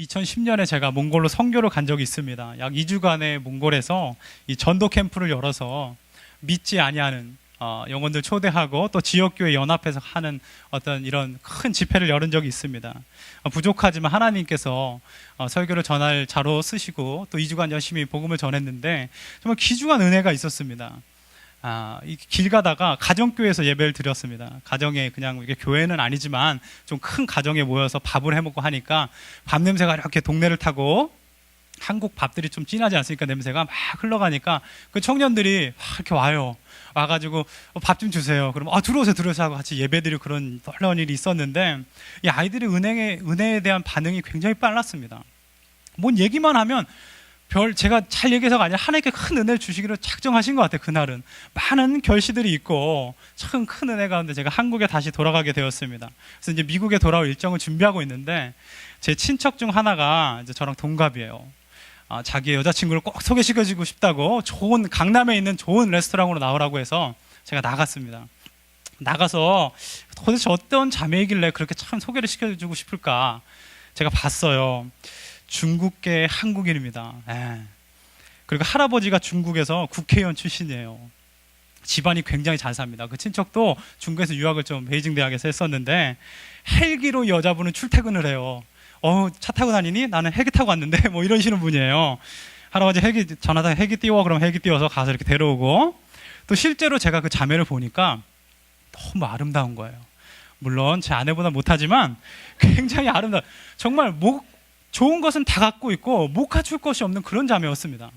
2010년에 제가 몽골로 선교를 간 적이 있습니다. 약 2주간의 몽골에서 이 전도 캠프를 열어서 믿지 아니하는 어, 영혼들 초대하고 또 지역교회 연합해서 하는 어떤 이런 큰 집회를 열은 적이 있습니다. 어, 부족하지만 하나님께서 어, 설교를 전할 자로 쓰시고 또 2주간 열심히 복음을 전했는데 정말 귀중한 은혜가 있었습니다. 아, 이길 가다가 가정교회에서 예배를 드렸습니다. 가정에 그냥 이게 교회는 아니지만 좀 큰 가정에 모여서 밥을 해 먹고 하니까 밥 냄새가 이렇게 동네를 타고 한국 밥들이 좀 진하지 않습니까? 냄새가 막 흘러가니까 그 청년들이 막 이렇게 와요. 와가지고 밥 좀 주세요. 그러면 아 들어오세요, 들어오세요 하고 같이 예배드리고 그런 놀라운 일이 있었는데 이 아이들의 은행의 은혜에 대한 반응이 굉장히 빨랐습니다. 뭔 얘기만 하면 별 제가 잘 얘기해서가 아니라 하나님께 큰 은혜를 주시기로 작정하신 것 같아요. 그날은 많은 결시들이 있고 참 큰 은혜 가운데 제가 한국에 다시 돌아가게 되었습니다. 그래서 이제 미국에 돌아올 일정을 준비하고 있는데 제 친척 중 하나가 이제 저랑 동갑이에요. 아, 자기의 여자친구를 꼭 소개시켜주고 싶다고 좋은 강남에 있는 좋은 레스토랑으로 나오라고 해서 제가 나갔습니다. 나가서 도대체 어떤 자매이길래 그렇게 참 소개를 시켜주고 싶을까 제가 봤어요. 중국계 한국인입니다. 예. 그리고 할아버지가 중국에서 국회의원 출신이에요. 집안이 굉장히 잘 삽니다. 그 친척도 중국에서 유학을 좀 베이징 대학에서 했었는데 헬기로 여자분은 출퇴근을 해요. 어, 차 타고 다니니? 나는 헬기 타고 왔는데 뭐 이러시는 분이에요. 할아버지 헬기 전화다 헬기 띄워 그럼 헬기 띄워서 가서 이렇게 데려오고 또 실제로 제가 그 자매를 보니까 너무 아름다운 거예요. 물론 제 아내보다 못하지만 굉장히 아름다. 정말 목 좋은 것은 다 갖고 있고 못 갖출 것이 없는 그런 자매였습니다.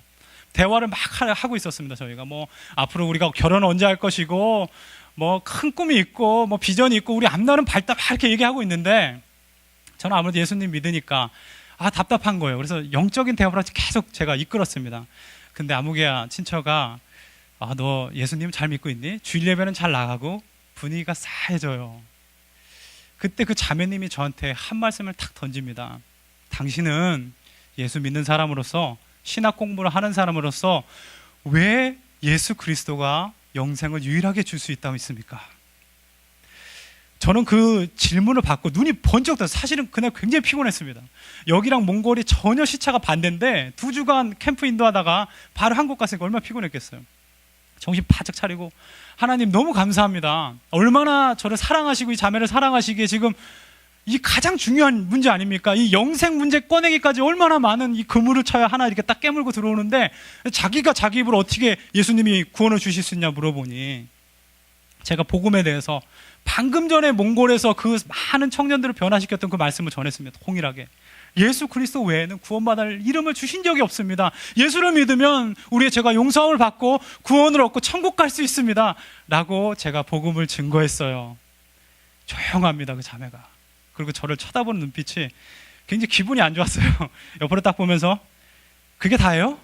대화를 막 하- 하고 있었습니다. 저희가 뭐 앞으로 우리가 결혼 언제 할 것이고 뭐 큰 꿈이 있고 뭐 비전이 있고 우리 앞날은 밝다 막 이렇게 얘기하고 있는데 저는 아무래도 예수님 믿으니까 아 답답한 거예요. 그래서 영적인 대화를 계속 제가 이끌었습니다. 근데 아무개야 친처가 아 너 예수님 잘 믿고 있니? 주일 예배는 잘 나가고 분위기가 싸해져요. 그때 그 자매님이 저한테 한 말씀을 탁 던집니다. 당신은 예수 믿는 사람으로서 신학 공부를 하는 사람으로서 왜 예수 그리스도가 영생을 유일하게 줄 수 있다고 있습니까? 저는 그 질문을 받고 눈이 번쩍 떠서 사실은 그날 굉장히 피곤했습니다. 여기랑 몽골이 전혀 시차가 반대인데 두 주간 캠프 인도하다가 바로 한국 갔으니까 얼마나 피곤했겠어요. 정신 바짝 차리고 하나님 너무 감사합니다. 얼마나 저를 사랑하시고 이 자매를 사랑하시기에 지금 이 가장 중요한 문제 아닙니까? 이 영생 문제 꺼내기까지 얼마나 많은 이 그물을 쳐야 하나 이렇게 딱 깨물고 들어오는데 자기가 자기 입으로 어떻게 예수님이 구원을 주실 수 있냐 물어보니 제가 복음에 대해서 방금 전에 몽골에서 그 많은 청년들을 변화시켰던 그 말씀을 전했습니다. 통일하게. 예수 그리스도 외에는 구원받을 이름을 주신 적이 없습니다. 예수를 믿으면 우리의 죄가 용서함을 받고 구원을 얻고 천국 갈 수 있습니다. 라고 제가 복음을 증거했어요. 조용합니다. 그 자매가. 그리고 저를 쳐다보는 눈빛이 굉장히 기분이 안 좋았어요. 옆으로 딱 보면서 그게 다예요?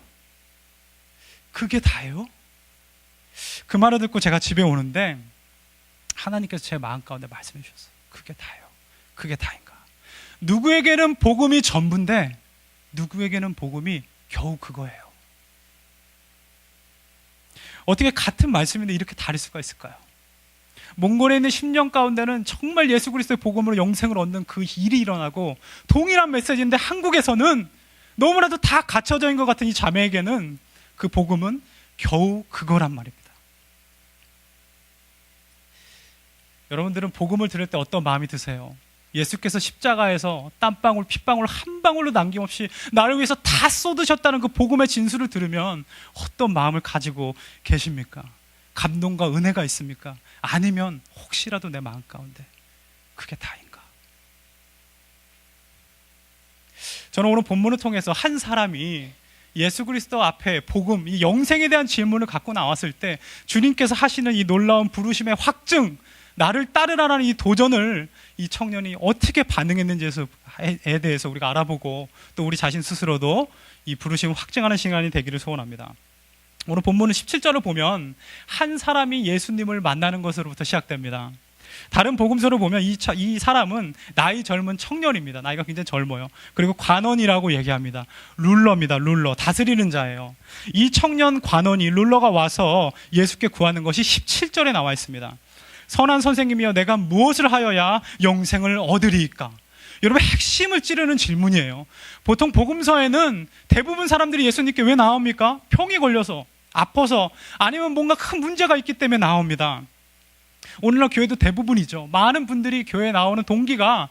그게 다예요? 그 말을 듣고 제가 집에 오는데 하나님께서 제 마음 가운데 말씀해 주셨어요. 그게 다예요. 그게 다인가? 누구에게는 복음이 전부인데 누구에게는 복음이 겨우 그거예요. 어떻게 같은 말씀인데 이렇게 다를 수가 있을까요? 몽골에 있는 10년 가운데는 정말 예수 그리스도의 복음으로 영생을 얻는 그 일이 일어나고 동일한 메시지인데 한국에서는 너무나도 다 갇혀져 있는 것 같은 이 자매에게는 그 복음은 겨우 그거란 말입니다. 여러분들은 복음을 들을 때 어떤 마음이 드세요? 예수께서 십자가에서 땀방울, 핏방울 한 방울로 남김없이 나를 위해서 다 쏟으셨다는 그 복음의 진술을 들으면 어떤 마음을 가지고 계십니까? 감동과 은혜가 있습니까? 아니면 혹시라도 내 마음 가운데 그게 다인가? 저는 오늘 본문을 통해서 한 사람이 예수 그리스도 앞에 복음, 이 영생에 대한 질문을 갖고 나왔을 때 주님께서 하시는 이 놀라운 부르심의 확증, 나를 따르라는 이 도전을 이 청년이 어떻게 반응했는지에 대해서 우리가 알아보고 또 우리 자신 스스로도 이 부르심을 확증하는 시간이 되기를 소원합니다. 오늘 본문은 17절을 보면 한 사람이 예수님을 만나는 것으로부터 시작됩니다. 다른 복음서를 보면 이, 차- 이 사람은 나이 젊은 청년입니다. 나이가 굉장히 젊어요. 그리고 관원이라고 얘기합니다. 룰러입니다. 룰러. 다스리는 자예요. 이 청년 관원이 룰러가 와서 예수께 구하는 것이 17절에 나와 있습니다. 선한 선생님이여 내가 무엇을 하여야 영생을 얻으리이까? 여러분 핵심을 찌르는 질문이에요. 보통 복음서에는 대부분 사람들이 예수님께 왜 나옵니까? 병이 걸려서, 아파서, 아니면 뭔가 큰 문제가 있기 때문에 나옵니다. 오늘날 교회도 대부분이죠. 많은 분들이 교회에 나오는 동기가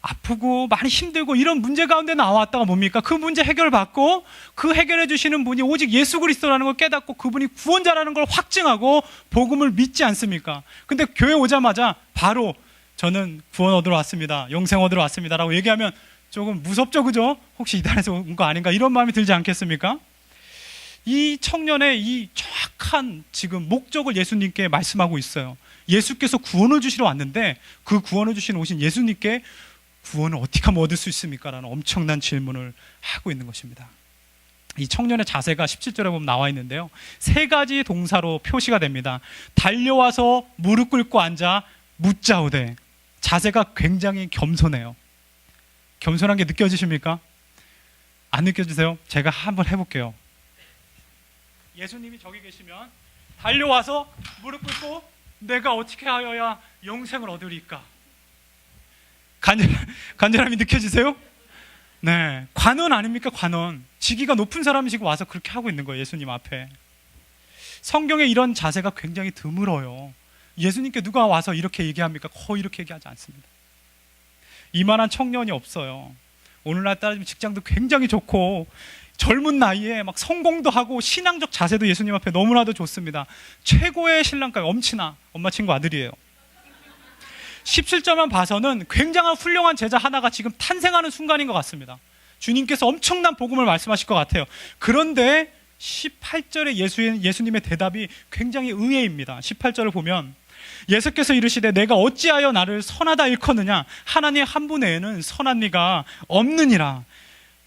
아프고 많이 힘들고 이런 문제 가운데 나왔다가 뭡니까? 그 문제 해결받고 그 해결해 주시는 분이 오직 예수 그리스도라는 걸 깨닫고 그분이 구원자라는 걸 확증하고 복음을 믿지 않습니까? 근데 교회 오자마자 바로 저는 구원 얻으러 왔습니다. 영생 얻으러 왔습니다라고 얘기하면 조금 무섭죠, 그죠? 혹시 이단에서 온 거 아닌가 이런 마음이 들지 않겠습니까? 이 청년의 이 정확한 지금 목적을 예수님께 말씀하고 있어요. 예수께서 구원을 주시러 왔는데 그 구원을 주신 오신 예수님께 구원을 어떻게 하면 얻을 수 있습니까? 라는 엄청난 질문을 하고 있는 것입니다. 이 청년의 자세가 17절에 보면 나와 있는데요. 세 가지 동사로 표시가 됩니다. 달려와서 무릎 꿇고 앉아 묻자오되 자세가 굉장히 겸손해요. 겸손한 게 느껴지십니까? 안 느껴지세요? 제가 한번 해볼게요. 예수님이 저기 계시면 달려와서 무릎 꿇고 내가 어떻게 하여야 영생을 얻으리까? 간절, 간절함이 느껴지세요? 네. 관원 아닙니까? 관원. 직위가 높은 사람이 지금 와서 그렇게 하고 있는 거예요. 예수님 앞에. 성경에 이런 자세가 굉장히 드물어요. 예수님께 누가 와서 이렇게 얘기합니까? 거의 이렇게 얘기하지 않습니다. 이만한 청년이 없어요. 오늘날 따지면 직장도 굉장히 좋고 젊은 나이에 막 성공도 하고 신앙적 자세도 예수님 앞에 너무나도 좋습니다. 최고의 신랑까지 엄친아 엄마 친구 아들이에요. 17절만 봐서는 굉장한 훌륭한 제자 하나가 지금 탄생하는 순간인 것 같습니다. 주님께서 엄청난 복음을 말씀하실 것 같아요. 그런데 18절에 예수, 예수님의 대답이 굉장히 의외입니다. 18절을 보면 예수께서 이르시되 내가 어찌하여 나를 선하다 일컫느냐 하나님 한분 외에는 선한 이가 없느니라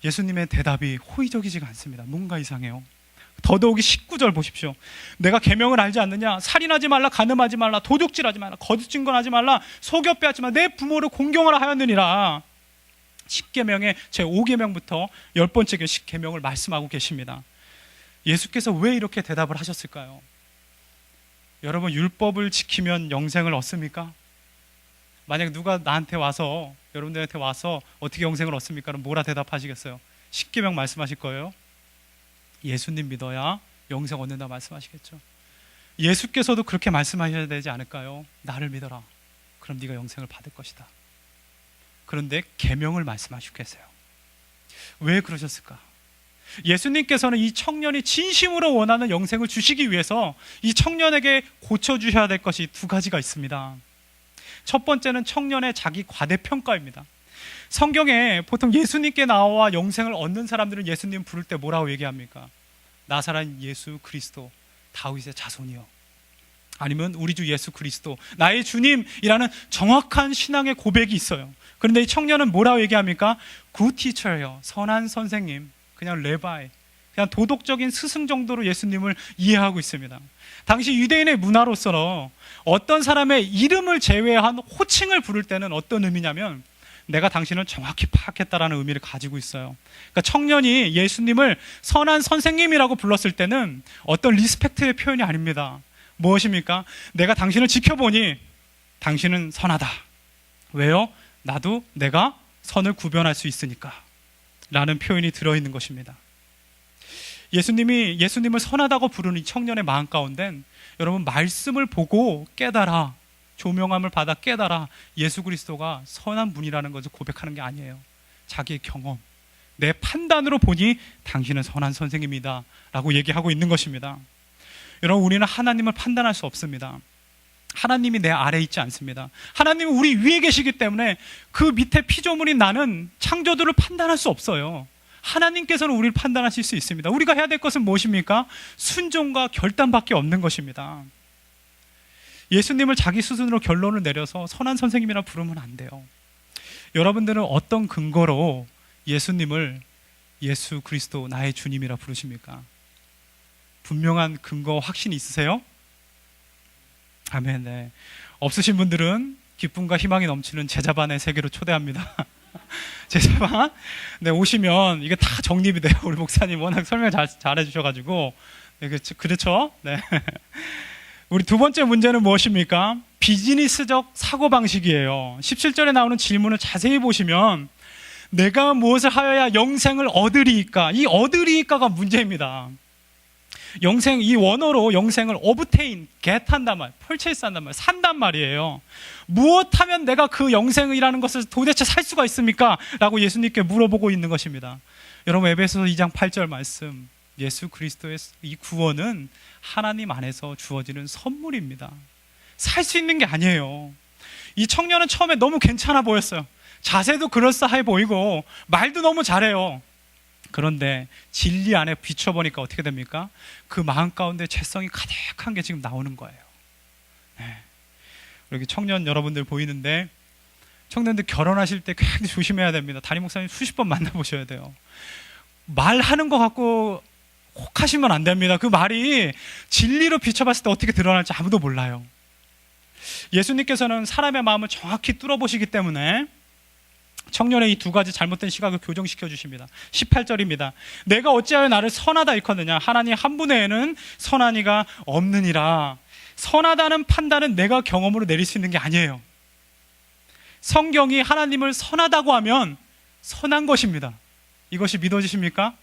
예수님의 대답이 호의적이지가 않습니다. 뭔가 이상해요. 더더욱이 19절 보십시오. 내가 계명을 알지 않느냐? 살인하지 말라, 간음하지 말라, 도둑질하지 말라, 거짓 증거하지 말라, 속여 빼앗지 말라, 내 부모를 공경하라 하였느니라. 10계명의 제 5계명부터 열 번째 10계명을 말씀하고 계십니다. 예수께서 왜 이렇게 대답을 하셨을까요? 여러분 율법을 지키면 영생을 얻습니까? 만약 누가 나한테 와서 여러분들한테 와서 어떻게 영생을 얻습니까? 그럼 뭐라 대답하시겠어요? 10계명 말씀하실 거예요. 예수님 믿어야 영생 얻는다 말씀하시겠죠. 예수께서도 그렇게 말씀하셔야 되지 않을까요? 나를 믿어라. 그럼 네가 영생을 받을 것이다. 그런데 계명을 말씀하시고 계세요. 왜 그러셨을까? 예수님께서는 이 청년이 진심으로 원하는 영생을 주시기 위해서 이 청년에게 고쳐 주셔야 될 것이 두 가지가 있습니다. 첫 번째는 청년의 자기 과대평가입니다. 성경에 보통 예수님께 나와 영생을 얻는 사람들은 예수님 부를 때 뭐라고 얘기합니까? 나사란 예수 그리스도 다윗의 자손이요. 아니면 우리 주 예수 그리스도 나의 주님이라는 정확한 신앙의 고백이 있어요. 그런데 이 청년은 뭐라고 얘기합니까? 굿 티처예요. 선한 선생님. 그냥 레바이. 그냥 도덕적인 스승 정도로 예수님을 이해하고 있습니다. 당시 유대인의 문화로서 어떤 사람의 이름을 제외한 호칭을 부를 때는 어떤 의미냐면 내가 당신을 정확히 파악했다라는 의미를 가지고 있어요. 그러니까 청년이 예수님을 선한 선생님이라고 불렀을 때는 어떤 리스펙트의 표현이 아닙니다. 무엇입니까? 내가 당신을 지켜보니 당신은 선하다. 왜요? 나도 내가 선을 구별할 수 있으니까. 라는 표현이 들어있는 것입니다. 예수님이 예수님을 선하다고 부르는 이 청년의 마음 가운데 여러분 말씀을 보고 깨달아 조명함을 받아 깨달아 예수 그리스도가 선한 분이라는 것을 고백하는 게 아니에요. 자기의 경험, 내 판단으로 보니 당신은 선한 선생님이다. 라고 얘기하고 있는 것입니다. 여러분, 우리는 하나님을 판단할 수 없습니다. 하나님이 내 아래 있지 않습니다. 하나님은 우리 위에 계시기 때문에 그 밑에 피조물인 나는 창조들을 판단할 수 없어요. 하나님께서는 우리를 판단하실 수 있습니다. 우리가 해야 될 것은 무엇입니까? 순종과 결단밖에 없는 것입니다. 예수님을 자기 수준으로 결론을 내려서 선한 선생님이라 부르면 안 돼요. 여러분들은 어떤 근거로 예수님을 예수 그리스도 나의 주님이라 부르십니까? 분명한 근거 확신이 있으세요? 아멘. 네. 없으신 분들은 기쁨과 희망이 넘치는 제자반의 세계로 초대합니다. 제자반, 네 오시면 이게 다 정립이 돼요. 우리 목사님 워낙 설명 잘 잘 해 주셔가지고, 네, 그렇죠, 그렇죠. 네. 우리 두 번째 문제는 무엇입니까? 비즈니스적 사고방식이에요. 17절에 나오는 질문을 자세히 보시면 내가 무엇을 하여야 영생을 얻으리이까? 이 얻으리이까가 문제입니다. 영생, 이 원어로 영생을 오브테인, 겟한단 말, 펄체이스 한단 말, 산단 말이에요. 무엇하면 내가 그 영생이라는 것을 도대체 살 수가 있습니까? 라고 예수님께 물어보고 있는 것입니다. 여러분, 에베소서 2장 8절 말씀. 예수 그리스도의 이 구원은 하나님 안에서 주어지는 선물입니다. 살 수 있는 게 아니에요. 이 청년은 처음에 너무 괜찮아 보였어요. 자세도 그럴싸해 보이고 말도 너무 잘해요. 그런데 진리 안에 비춰보니까 어떻게 됩니까? 그 마음 가운데 죄성이 가득한 게 지금 나오는 거예요. 네. 여기 청년 여러분들 보이는데 청년들 결혼하실 때 굉장히 조심해야 됩니다. 담임 목사님 수십 번 만나보셔야 돼요. 말하는 거 갖고 혹하시면 안 됩니다. 그 말이 진리로 비춰봤을 때 어떻게 드러날지 아무도 몰라요. 예수님께서는 사람의 마음을 정확히 뚫어보시기 때문에 청년의 이 두 가지 잘못된 시각을 교정시켜 주십니다. 18절입니다. 내가 어찌하여 나를 선하다 일컫느냐? 하나님 한 분에는 선하니가 없느니라. 선하다는 판단은 내가 경험으로 내릴 수 있는 게 아니에요. 성경이 하나님을 선하다고 하면 선한 것입니다. 이것이 믿어지십니까?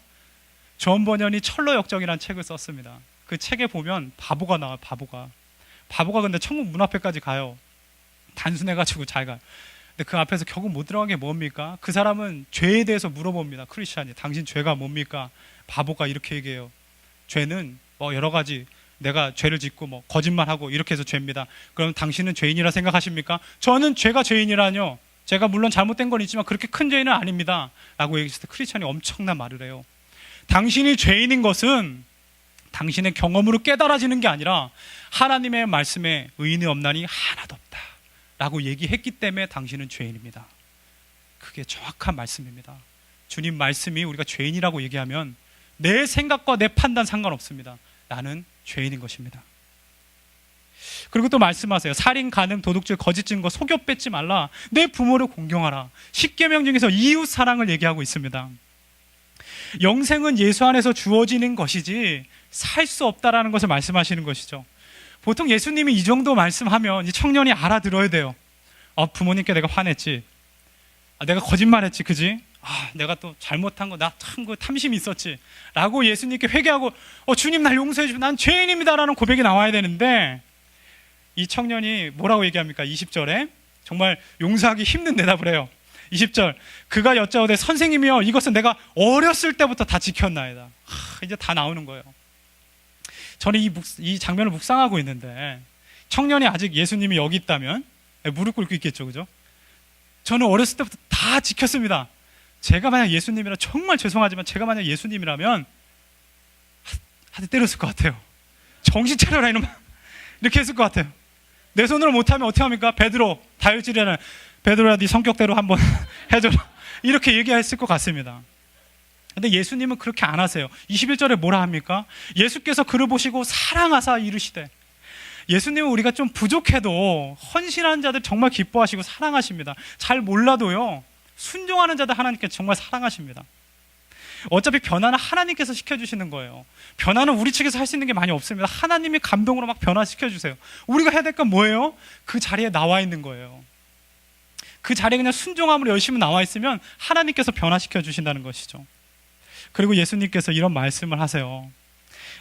존 버년이 철로 역정이라는 책을 썼습니다. 그 책에 보면 바보가 나와요, 바보가. 바보가 근데 천국 문 앞에까지 가요. 단순해가지고 잘 가요. 근데 그 앞에서 결국 못 들어간 게 뭡니까? 그 사람은 죄에 대해서 물어봅니다. 크리스찬이. 당신 죄가 뭡니까? 바보가 이렇게 얘기해요. 죄는 뭐 여러 가지 내가 죄를 짓고 뭐 거짓말하고 이렇게 해서 죄입니다. 그럼 당신은 죄인이라 생각하십니까? 저는 죄가 죄인이라뇨. 제가 물론 잘못된 건 있지만 그렇게 큰 죄인은 아닙니다. 라고 얘기했을 때 크리스찬이 엄청난 말을 해요. 당신이 죄인인 것은 당신의 경험으로 깨달아지는 게 아니라 하나님의 말씀에 의인이 없나니 하나도 없다. 라고 얘기했기 때문에 당신은 죄인입니다. 그게 정확한 말씀입니다. 주님 말씀이 우리가 죄인이라고 얘기하면 내 생각과 내 판단 상관없습니다. 나는 죄인인 것입니다. 그리고 또 말씀하세요. 살인, 간음, 도둑질, 거짓 증거, 속여 뺏지 말라. 내 부모를 공경하라. 십계명 중에서 이웃 사랑을 얘기하고 있습니다. 영생은 예수 안에서 주어지는 것이지 살 수 없다라는 것을 말씀하시는 것이죠. 보통 예수님이 이 정도 말씀하면 이 청년이 알아들어야 돼요. 아, 부모님께 내가 화냈지. 아, 내가 거짓말했지, 그지? 아, 내가 또 잘못한 거, 나 참 그 탐심이 있었지. 라고 예수님께 회개하고, 어, 주님 날 용서해 주시면 난 죄인입니다라는 고백이 나와야 되는데, 이 청년이 뭐라고 얘기합니까? 20절에 정말 용서하기 힘든 대답을 해요. 20절 그가 여짜오되 선생님이여 이것은 내가 어렸을 때부터 다 지켰나이다. 하, 이제 다 나오는 거예요. 저는 이, 묵, 이 장면을 묵상하고 있는데 청년이 아직 예수님이 여기 있다면 무릎 꿇고 있겠죠, 그죠? 저는 어렸을 때부터 다 지켰습니다. 제가 만약 예수님이라 정말 죄송하지만 제가 만약 예수님이라면 한대 때렸을 것 같아요. 정신 차려라 이놈 이렇게 했을 것 같아요. 내 손으로 못하면 어떻게 합니까? 베드로 다혈질이라는 베드로야 네 성격대로 한번 해줘라 이렇게 얘기했을 것 같습니다. 근데 예수님은 그렇게 안 하세요. 21절에 뭐라 합니까? 예수께서 그를 보시고 사랑하사 이르시되 예수님은 우리가 좀 부족해도 헌신하는 자들 정말 기뻐하시고 사랑하십니다. 잘 몰라도요. 순종하는 자들 하나님께 정말 사랑하십니다. 어차피 변화는 하나님께서 시켜주시는 거예요. 변화는 우리 측에서 할 수 있는 게 많이 없습니다. 하나님이 감동으로 막 변화시켜주세요. 우리가 해야 될 건 뭐예요? 그 자리에 나와 있는 거예요. 그 자리에 그냥 순종함으로 열심히 나와 있으면 하나님께서 변화시켜 주신다는 것이죠. 그리고 예수님께서 이런 말씀을 하세요.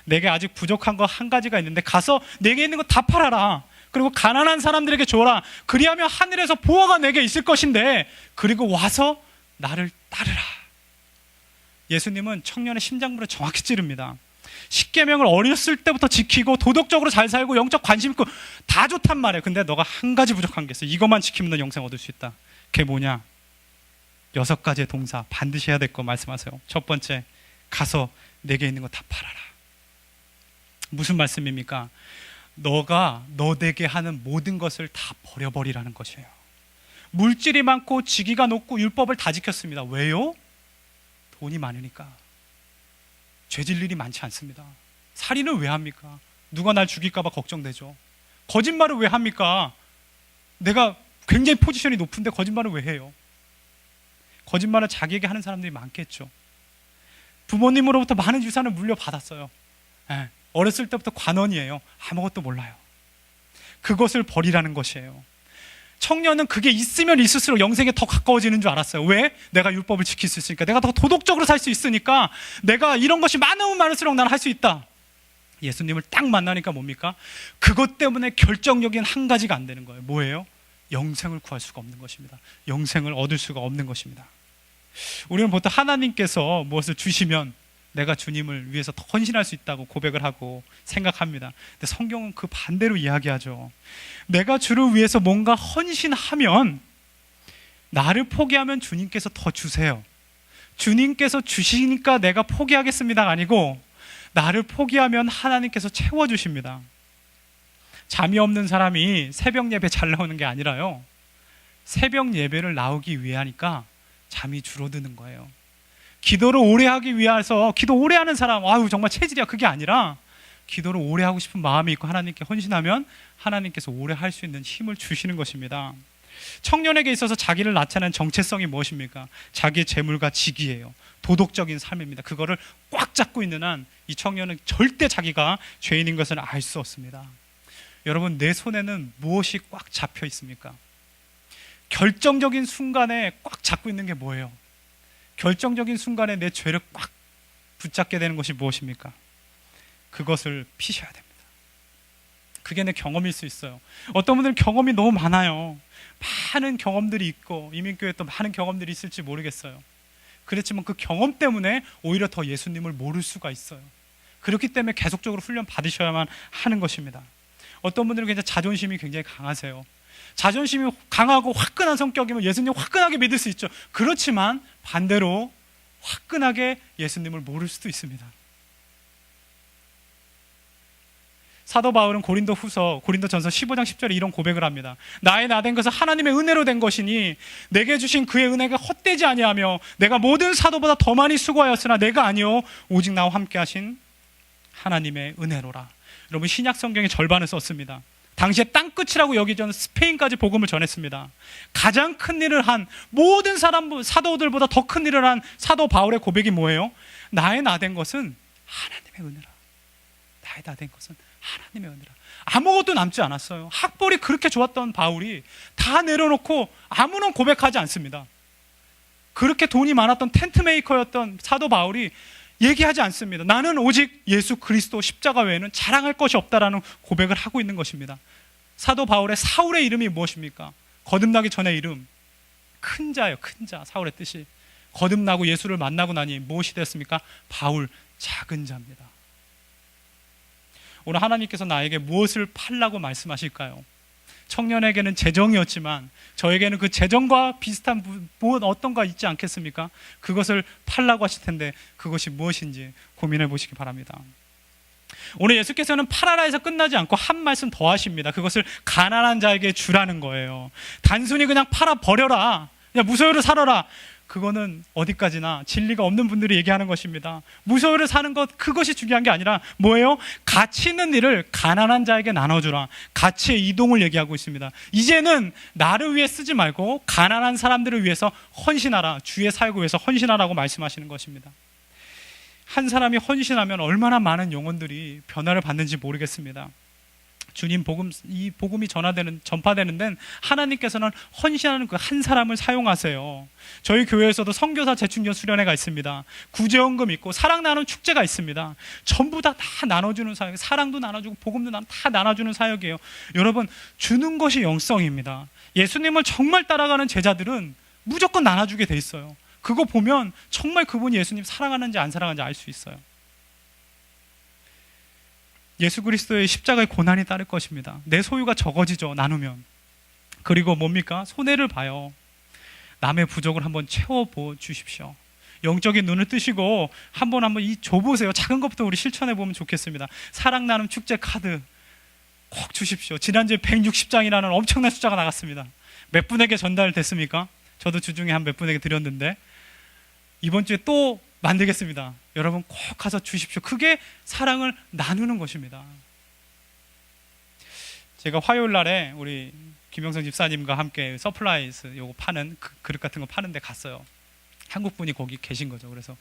내게 아직 부족한 거 한 가지가 있는데 가서 내게 있는 거 다 팔아라. 그리고 가난한 사람들에게 줘라. 그리하면 하늘에서 보화가 내게 있을 것인데 그리고 와서 나를 따르라. 예수님은 청년의 심장부를 정확히 찌릅니다. 십계명을 어렸을 때부터 지키고 도덕적으로 잘 살고 영적 관심 있고 다 좋단 말이에요. 근데 너가 한 가지 부족한 게 있어. 이것만 지키면 너 영생 얻을 수 있다. 그게 뭐냐? 여섯 가지의 동사 반드시 해야 될 거 말씀하세요. 첫 번째, 가서 내게 있는 거 다 팔아라. 무슨 말씀입니까? 너가 너에게 하는 모든 것을 다 버려버리라는 것이에요. 물질이 많고 직위가 높고 율법을 다 지켰습니다. 왜요? 돈이 많으니까. 죄질 일이 많지 않습니다. 살인을 왜 합니까? 누가 날 죽일까봐 걱정되죠. 거짓말을 왜 합니까? 내가 굉장히 포지션이 높은데 거짓말을 왜 해요? 거짓말을 자기에게 하는 사람들이 많겠죠. 부모님으로부터 많은 유산을 물려받았어요. 예, 어렸을 때부터 관원이에요. 아무것도 몰라요. 그것을 버리라는 것이에요. 청년은 그게 있으면 있을수록 영생에 더 가까워지는 줄 알았어요. 왜? 내가 율법을 지킬 수 있으니까. 내가 더 도덕적으로 살 수 있으니까. 내가 이런 것이 많으면 많을수록 나는 할 수 있다. 예수님을 딱 만나니까 뭡니까? 그것 때문에 결정적인 한 가지가 안 되는 거예요. 뭐예요? 영생을 구할 수가 없는 것입니다. 영생을 얻을 수가 없는 것입니다. 우리는 보통 하나님께서 무엇을 주시면 내가 주님을 위해서 더 헌신할 수 있다고 고백을 하고 생각합니다. 근데 성경은 그 반대로 이야기하죠. 내가 주를 위해서 뭔가 헌신하면 나를 포기하면 주님께서 더 주세요. 주님께서 주시니까 내가 포기하겠습니다가 아니고 나를 포기하면 하나님께서 채워주십니다. 잠이 없는 사람이 새벽 예배 잘 나오는 게 아니라요. 새벽 예배를 나오기 위하니까 잠이 줄어드는 거예요. 기도를 오래 하기 위해서 기도 오래 하는 사람, 아유 정말 체질이야 그게 아니라 기도를 오래 하고 싶은 마음이 있고 하나님께 헌신하면 하나님께서 오래 할 수 있는 힘을 주시는 것입니다. 청년에게 있어서 자기를 나타내는 정체성이 무엇입니까? 자기의 재물과 직위예요. 도덕적인 삶입니다. 그거를 꽉 잡고 있는 한 이 청년은 절대 자기가 죄인인 것을 알 수 없습니다. 여러분 내 손에는 무엇이 꽉 잡혀 있습니까? 결정적인 순간에 꽉 잡고 있는 게 뭐예요? 결정적인 순간에 내 죄를 꽉 붙잡게 되는 것이 무엇입니까? 그것을 피셔야 됩니다. 그게 내 경험일 수 있어요. 어떤 분들은 경험이 너무 많아요. 많은 경험들이 있고 이민교회 또 많은 경험들이 있을지 모르겠어요. 그렇지만 그 경험 때문에 오히려 더 예수님을 모를 수가 있어요. 그렇기 때문에 계속적으로 훈련 받으셔야만 하는 것입니다. 어떤 분들은 굉장히 자존심이 굉장히 강하세요. 자존심이 강하고 화끈한 성격이면 예수님 화끈하게 믿을 수 있죠. 그렇지만 반대로 화끈하게 예수님을 모를 수도 있습니다. 사도 바울은 고린도 후서, 고린도 전서 15장 10절에 이런 고백을 합니다. 나의 나 된 것은 하나님의 은혜로 된 것이니 내게 주신 그의 은혜가 헛되지 아니하며 내가 모든 사도보다 더 많이 수고하였으나 내가 아니요 오직 나와 함께 하신 하나님의 은혜로라. 여러분 신약 성경의 절반을 썼습니다. 당시에 땅끝이라고 여기전 스페인까지 복음을 전했습니다. 가장 큰 일을 한 모든 사람 사도들보다 더 큰 일을 한 사도 바울의 고백이 뭐예요? 나의 나 된 것은 하나님의 은혜라. 나의 나 된 것은 하나님의 은혜라. 아무것도 남지 않았어요. 학벌이 그렇게 좋았던 바울이 다 내려놓고 아무런 고백하지 않습니다. 그렇게 돈이 많았던 텐트 메이커였던 사도 바울이 얘기하지 않습니다. 나는 오직 예수 그리스도 십자가 외에는 자랑할 것이 없다라는 고백을 하고 있는 것입니다. 사도 바울의 사울의 이름이 무엇입니까? 거듭나기 전의 이름. 큰 자예요, 큰 자. 사울의 뜻이. 거듭나고 예수를 만나고 나니 무엇이 됐습니까? 바울 작은 자입니다. 오늘 하나님께서 나에게 무엇을 팔라고 말씀하실까요? 청년에게는 재정이었지만 저에게는 그 재정과 비슷한 무엇 어떤 거 있지 않겠습니까? 그것을 팔라고 하실 텐데 그것이 무엇인지 고민해 보시기 바랍니다. 오늘 예수께서는 팔아라에서 끝나지 않고 한 말씀 더 하십니다. 그것을 가난한 자에게 주라는 거예요. 단순히 그냥 팔아 버려라. 그냥 무소유를 살아라. 그거는 어디까지나 진리가 없는 분들이 얘기하는 것입니다. 무소유를 사는 것 그것이 중요한 게 아니라 뭐예요? 가치 있는 일을 가난한 자에게 나눠주라. 가치의 이동을 얘기하고 있습니다. 이제는 나를 위해 쓰지 말고 가난한 사람들을 위해서 헌신하라. 주의 사역을 위해서 헌신하라고 말씀하시는 것입니다. 한 사람이 헌신하면 얼마나 많은 영혼들이 변화를 받는지 모르겠습니다. 주님 복음 이 복음이 전화되는 전파되는 데는 하나님께서는 헌신하는 그 한 사람을 사용하세요. 저희 교회에서도 선교사 재충전 수련회가 있습니다. 구제원금 있고 사랑 나눔 축제가 있습니다. 전부 다 다 나눠주는 사역, 사랑도 나눠주고 복음도 나, 다 나눠주는 사역이에요. 여러분 주는 것이 영성입니다. 예수님을 정말 따라가는 제자들은 무조건 나눠주게 돼 있어요. 그거 보면 정말 그분이 예수님 사랑하는지 안 사랑하는지 알 수 있어요. 예수 그리스도의 십자가의 고난이 따를 것입니다. 내 소유가 적어지죠. 나누면. 그리고 뭡니까? 손해를 봐요. 남의 부족을 한번 채워보 주십시오. 영적인 눈을 뜨시고 한번 한번 이 줘보세요. 작은 것부터 우리 실천해 보면 좋겠습니다. 사랑 나눔 축제 카드 꼭 주십시오. 지난주에 160장이라는 엄청난 숫자가 나갔습니다. 몇 분에게 전달됐습니까? 저도 주중에 한 몇 분에게 드렸는데 이번 주에 또 만들겠습니다. 여러분 꼭 가서 주십시오. 그게 사랑을 나누는 것입니다. 제가 화요일 날에 우리 김영성 집사님과 함께 서플라이즈 요거 파는 그, 그릇 같은 거 파는 데 갔어요. 한국 분이 거기 계신 거죠. 그래서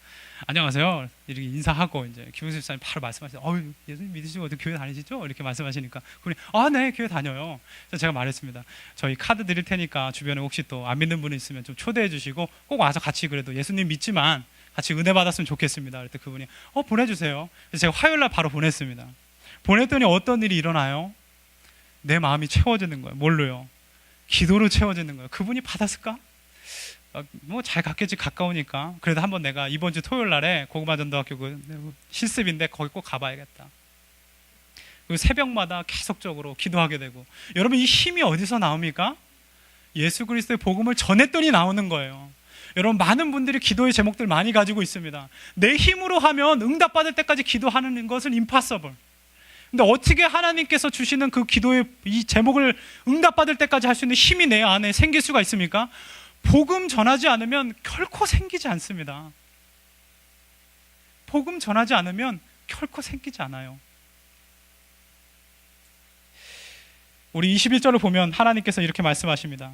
안녕하세요 이렇게 인사하고 이제 김용수 집사님 바로 말씀하시죠. 어유 예수님 믿으시고 어디 교회 다니시죠? 이렇게 말씀하시니까 그분이 아네 교회 다녀요. 그래서 제가 말했습니다. 저희 카드 드릴 테니까 주변에 혹시 또 안 믿는 분이 있으면 좀 초대해 주시고 꼭 와서 같이 그래도 예수님 믿지만 같이 은혜 받았으면 좋겠습니다. 그랬더니 그분이 어 보내주세요. 그래서 제가 화요일 날 바로 보냈습니다. 보냈더니 어떤 일이 일어나요? 내 마음이 채워지는 거예요. 뭘로요? 기도로 채워지는 거예요. 그분이 받았을까? 뭐 잘 갔겠지 가까우니까. 그래도 한번 내가 이번 주 토요일 날에 고구마 전도학교 그 실습인데 거기 꼭 가봐야겠다. 그리고 새벽마다 계속적으로 기도하게 되고 여러분 이 힘이 어디서 나옵니까? 예수 그리스도의 복음을 전했더니 나오는 거예요. 여러분 많은 분들이 기도의 제목들 많이 가지고 있습니다. 내 힘으로 하면 응답 받을 때까지 기도하는 것은 impossible. 근데 어떻게 하나님께서 주시는 그 기도의 이 제목을 응답 받을 때까지 할 수 있는 힘이 내 안에 생길 수가 있습니까? 복음 전하지 않으면 결코 생기지 않습니다. 복음 전하지 않으면 결코 생기지 않아요. 우리 21절을 보면 하나님께서 이렇게 말씀하십니다.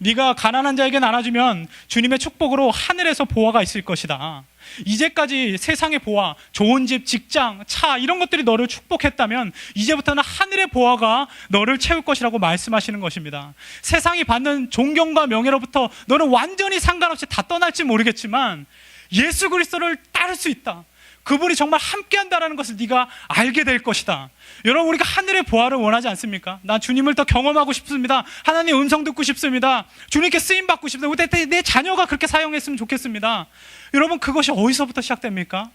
네가 가난한 자에게 나눠주면 주님의 축복으로 하늘에서 보화가 있을 것이다. 이제까지 세상의 보화, 좋은 집, 직장, 차 이런 것들이 너를 축복했다면 이제부터는 하늘의 보화가 너를 채울 것이라고 말씀하시는 것입니다. 세상이 받는 존경과 명예로부터 너는 완전히 상관없이 다 떠날지 모르겠지만 예수 그리스도를 따를 수 있다. 그분이 정말 함께한다라는 것을 네가 알게 될 것이다. 여러분 우리가 하늘의 보화를 원하지 않습니까? 난 주님을 더 경험하고 싶습니다. 하나님 음성 듣고 싶습니다. 주님께 쓰임 받고 싶습니다. 내, 내 자녀가 그렇게 사용했으면 좋겠습니다. 여러분 그것이 어디서부터 시작됩니까?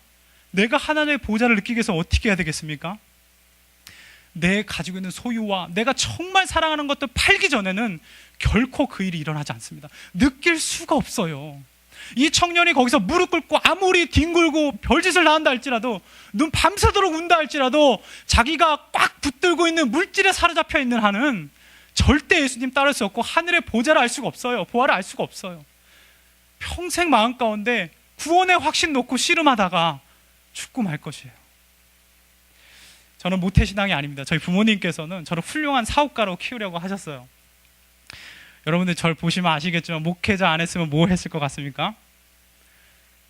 내가 하나님의 보좌를 느끼기 위해서 어떻게 해야 되겠습니까? 내 가지고 있는 소유와 내가 정말 사랑하는 것들 팔기 전에는 결코 그 일이 일어나지 않습니다. 느낄 수가 없어요. 이 청년이 거기서 무릎 꿇고 아무리 뒹굴고 별짓을 다 한다 할지라도 눈 밤새도록 운다 할지라도 자기가 꽉 붙들고 있는 물질에 사로잡혀 있는 한은 절대 예수님 따를 수 없고 하늘의 보좌를 알 수가 없어요. 보화를 알 수가 없어요. 평생 마음 가운데 구원의 확신 놓고 씨름하다가 죽고 말 것이에요. 저는 모태신앙이 아닙니다. 저희 부모님께서는 저를 훌륭한 사업가로 키우려고 하셨어요. 여러분들 절 보시면 아시겠지만 목회자 안 했으면 뭐 했을 것 같습니까?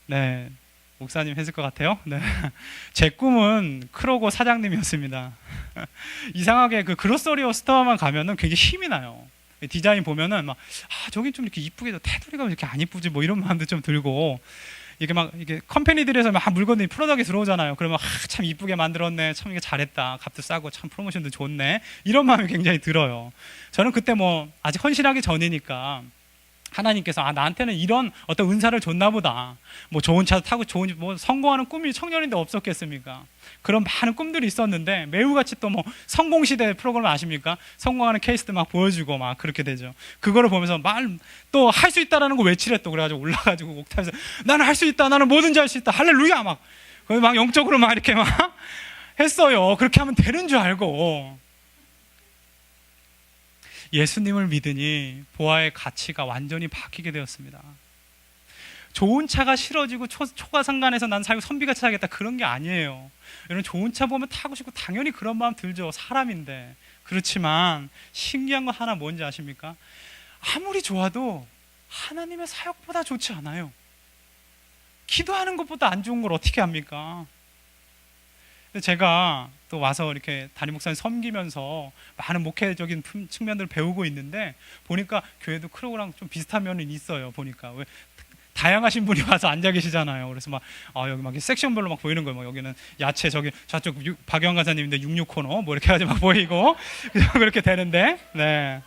네, 목사님 했을 것 같아요. 네, 제 꿈은 크로고 사장님이었습니다. 이상하게 그 그로서리어 스토어만 가면은 굉장히 힘이 나요. 디자인 보면은 막 아, 저긴 좀 이렇게 이쁘게 테두리가 왜 이렇게 안 이쁘지 뭐 이런 마음도 좀 들고 이게 막 이게 컴퍼니들에서 막 물건들이 프로덕이 들어오잖아요. 그러면 아, 참 이쁘게 만들었네. 참 이게 잘했다. 값도 싸고 참 프로모션도 좋네. 이런 마음이 굉장히 들어요. 저는 그때 뭐 아직 헌신하기 전이니까 하나님께서 아 나한테는 이런 어떤 은사를 줬나 보다. 뭐 좋은 차 타고 좋은 뭐 성공하는 꿈이 청년인데 없었겠습니까? 그런 많은 꿈들이 있었는데 매우 같이 또 뭐 성공 시대 프로그램 아십니까? 성공하는 케이스들 막 보여주고 막 그렇게 되죠. 그거를 보면서 말 또 할 수 있다라는 거 외치래 또 그래가지고 올라가지고 옥탑에서 나는 할 수 있다. 나는 뭐든지 할 수 있다. 할렐루야 막. 막 영적으로 막 이렇게 막 했어요. 그렇게 하면 되는 줄 알고. 예수님을 믿으니 보아의 가치가 완전히 바뀌게 되었습니다. 좋은 차가 실어지고 초, 초가 상간에서 난 살고 선비같이 살겠다 그런 게 아니에요. 여러분 좋은 차 보면 타고 싶고 당연히 그런 마음 들죠. 사람인데. 그렇지만 신기한 거 하나 뭔지 아십니까? 아무리 좋아도 하나님의 사역보다 좋지 않아요. 기도하는 것보다 안 좋은 걸 어떻게 합니까? 제가 또 와서 이렇게 담임 목사님 섬기면서 많은 목회적인 측면들을 배우고 있는데 보니까 교회도 크로우랑 좀 비슷한 면이 있어요. 보니까 왜 다양하신 분이 와서 앉아 계시잖아요. 그래서 막 아, 여기 막 섹션별로 막 보이는 거예요. 뭐 여기는 야채 저기 저쪽 박영 가사님인데 66 코너 뭐 이렇게 해가지고 막 보이고 그렇게 되는데 네.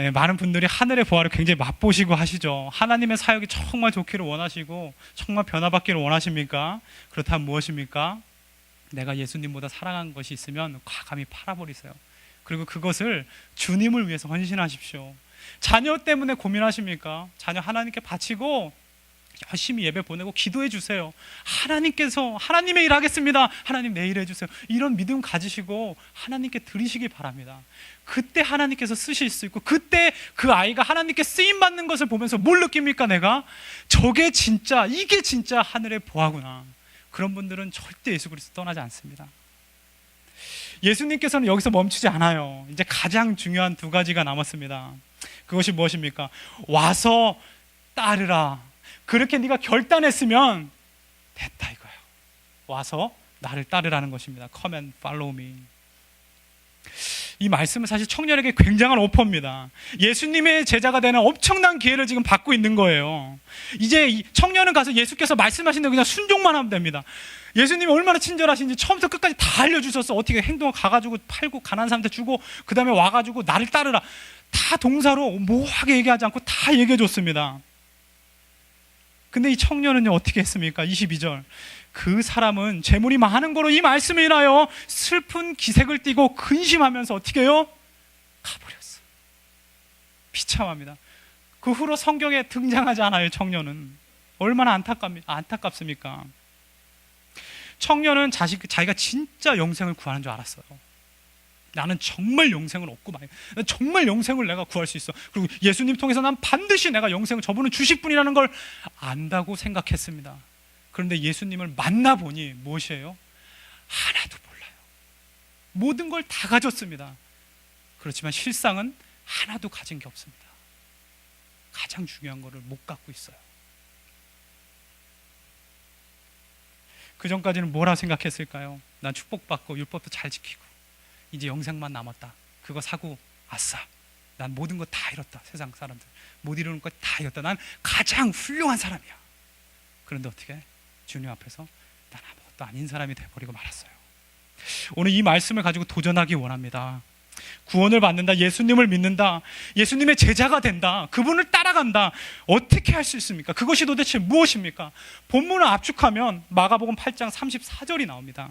네, 많은 분들이 하늘의 보화를 굉장히 맛보시고 하시죠. 하나님의 사역이 정말 좋기를 원하시고 정말 변화받기를 원하십니까? 그렇다면 무엇입니까? 내가 예수님보다 사랑한 것이 있으면 과감히 팔아버리세요. 그리고 그것을 주님을 위해서 헌신하십시오. 자녀 때문에 고민하십니까? 자녀 하나님께 바치고 열심히 예배 보내고 기도해 주세요. 하나님께서 하나님의 일 하겠습니다. 하나님 내일 해 주세요. 이런 믿음 가지시고 하나님께 드리시기 바랍니다. 그때 하나님께서 쓰실 수 있고 그때 그 아이가 하나님께 쓰임 받는 것을 보면서 뭘 느낍니까? 내가 저게 진짜 이게 진짜 하늘의 보화구나. 그런 분들은 절대 예수 그리스도 떠나지 않습니다. 예수님께서는 여기서 멈추지 않아요. 이제 가장 중요한 두 가지가 남았습니다. 그것이 무엇입니까? 와서 따르라. 그렇게 네가 결단했으면 됐다 이거예요. 와서 나를 따르라는 것입니다. Come and follow me. 이 말씀은 사실 청년에게 굉장한 오퍼입니다. 예수님의 제자가 되는 엄청난 기회를 지금 받고 있는 거예요. 이제 이 청년은 가서 예수께서 말씀하신 대로 그냥 순종만 하면 됩니다. 예수님이 얼마나 친절하신지 처음부터 끝까지 다 알려주셔서 어떻게 행동을 가가지고 팔고 가난한 사람한테 주고 그 다음에 와가지고 나를 따르라. 다 동사로 모호하게 얘기하지 않고 다 얘기해 줬습니다. 근데 이 청년은요 어떻게 했습니까? 22절. 그 사람은 재물이 많은 거로 이 말씀을 인하여 슬픈 기색을 띠고 근심하면서 어떻게 해요? 가버렸어. 비참합니다. 그 후로 성경에 등장하지 않아요, 청년은. 얼마나 안타깝, 안타깝습니까? 청년은 자식, 자기가 진짜 영생을 구하는 줄 알았어요. 나는 정말 영생을 얻고 말 정말 영생을 내가 구할 수 있어. 그리고 예수님 통해서 난 반드시 내가 영생을 저분은 주실 분이라는 걸 안다고 생각했습니다. 그런데 예수님을 만나보니 무엇이에요? 하나도 몰라요. 모든 걸 다 가졌습니다. 그렇지만 실상은 하나도 가진 게 없습니다. 가장 중요한 거를 못 갖고 있어요. 그 전까지는 뭐라 생각했을까요? 난 축복받고 율법도 잘 지키고 이제 영생만 남았다. 그거 사고 아싸. 난 모든 거 다 잃었다. 세상 사람들 못 이루는 거 다 잃었다. 난 가장 훌륭한 사람이야. 그런데 어떻게 주님 앞에서 난 아무것도 아닌 사람이 돼버리고 말았어요. 오늘 이 말씀을 가지고 도전하기 원합니다. 구원을 받는다. 예수님을 믿는다. 예수님의 제자가 된다. 그분을 따라간다. 어떻게 할 수 있습니까? 그것이 도대체 무엇입니까? 본문을 압축하면 마가복음 8장 34절이 나옵니다.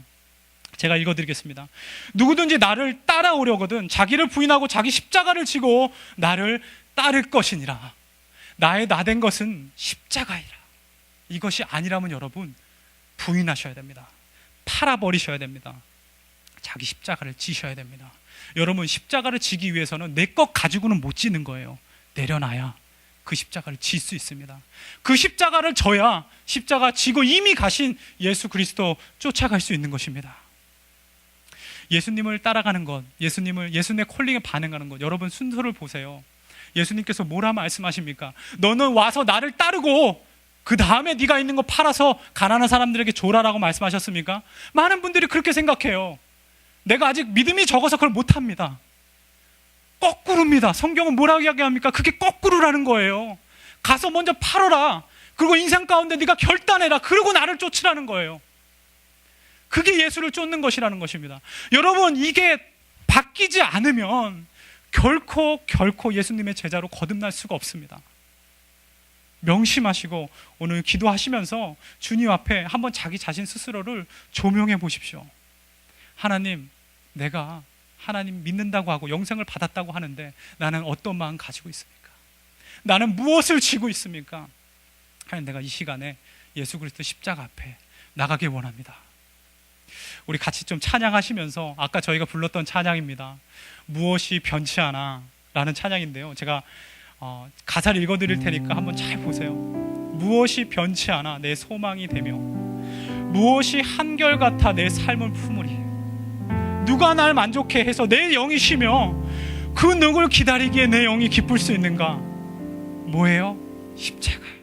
제가 읽어드리겠습니다. 누구든지 나를 따라오려거든 자기를 부인하고 자기 십자가를 지고 나를 따를 것이니라. 나의 나 된 것은 십자가이라. 이것이 아니라면 여러분 부인하셔야 됩니다. 팔아버리셔야 됩니다. 자기 십자가를 지셔야 됩니다. 여러분 십자가를 지기 위해서는 내 것 가지고는 못 지는 거예요. 내려놔야 그 십자가를 질 수 있습니다. 그 십자가를 져야 십자가 지고 이미 가신 예수 그리스도 쫓아갈 수 있는 것입니다. 예수님을 따라가는 것, 예수님을 예수님의 콜링에 반응하는 것. 여러분 순서를 보세요. 예수님께서 뭐라 말씀하십니까? 너는 와서 나를 따르고 그 다음에 네가 있는 거 팔아서 가난한 사람들에게 줘라라고 말씀하셨습니까? 많은 분들이 그렇게 생각해요. 내가 아직 믿음이 적어서 그걸 못합니다. 거꾸로입니다. 성경은 뭐라고 이야기합니까? 그게 거꾸로라는 거예요. 가서 먼저 팔아라. 그리고 인생 가운데 네가 결단해라. 그리고 나를 쫓으라는 거예요. 그게 예수를 쫓는 것이라는 것입니다. 여러분, 이게 바뀌지 않으면 결코, 결코 예수님의 제자로 거듭날 수가 없습니다. 명심하시고 오늘 기도하시면서 주님 앞에 한번 자기 자신 스스로를 조명해 보십시오. 하나님, 내가 하나님 믿는다고 하고 영생을 받았다고 하는데 나는 어떤 마음 가지고 있습니까? 나는 무엇을 지고 있습니까? 하나님 내가 이 시간에 예수 그리스도 십자가 앞에 나가길 원합니다. 우리 같이 좀 찬양하시면서 아까 저희가 불렀던 찬양입니다. 무엇이 변치 않아 라는 찬양인데요. 제가 어, 가사를 읽어드릴 테니까 한번 잘 보세요. 무엇이 변치 않아 내 소망이 되며 무엇이 한결같아 내 삶을 품으리 누가 날 만족해 해서 내 영이 쉬며 그 누굴 기다리기에 내 영이 기쁠 수 있는가 뭐예요? 십자가